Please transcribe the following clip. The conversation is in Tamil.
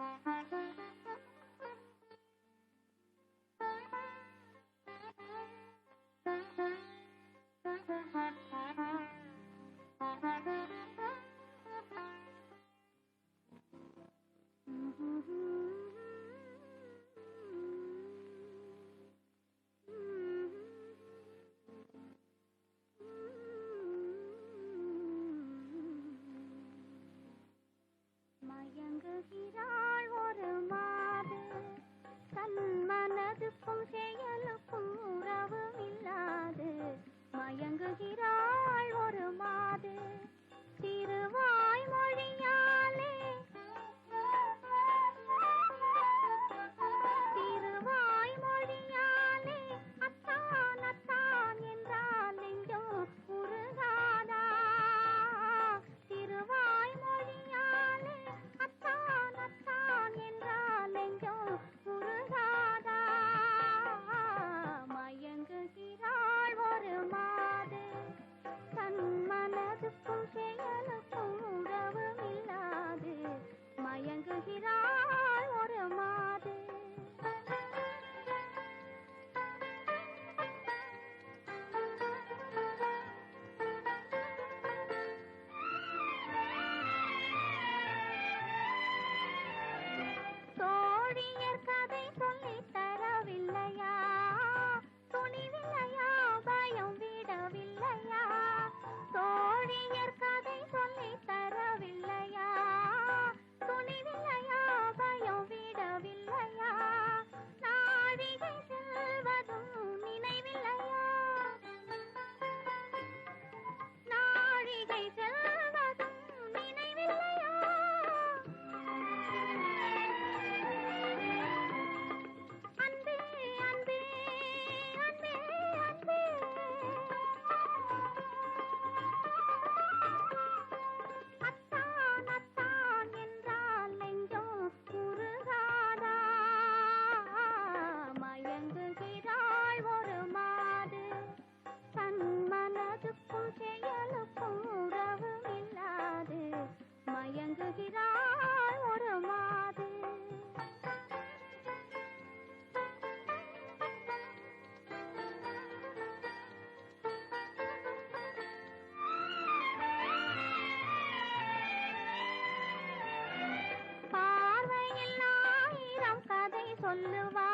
Thank you. 风雪呀了风 மயங்குகிறாள் ஒரு மாது பார்வையில் ஆயிரம் கதை சொல்லுவார்